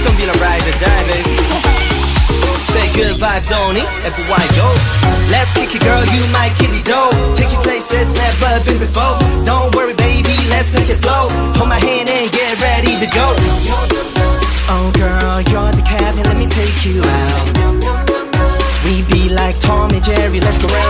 Please don't be the ride or die, baby. Say good vibes only, everywhere go. Let's kick it, girl, you my kitty dough. Take you places never been before. Don't worry, baby, let's take it slow. Hold my hand and get ready to go. Oh, girl, you're the captain, let me take you out. We be like Tom and Jerry, let's go round.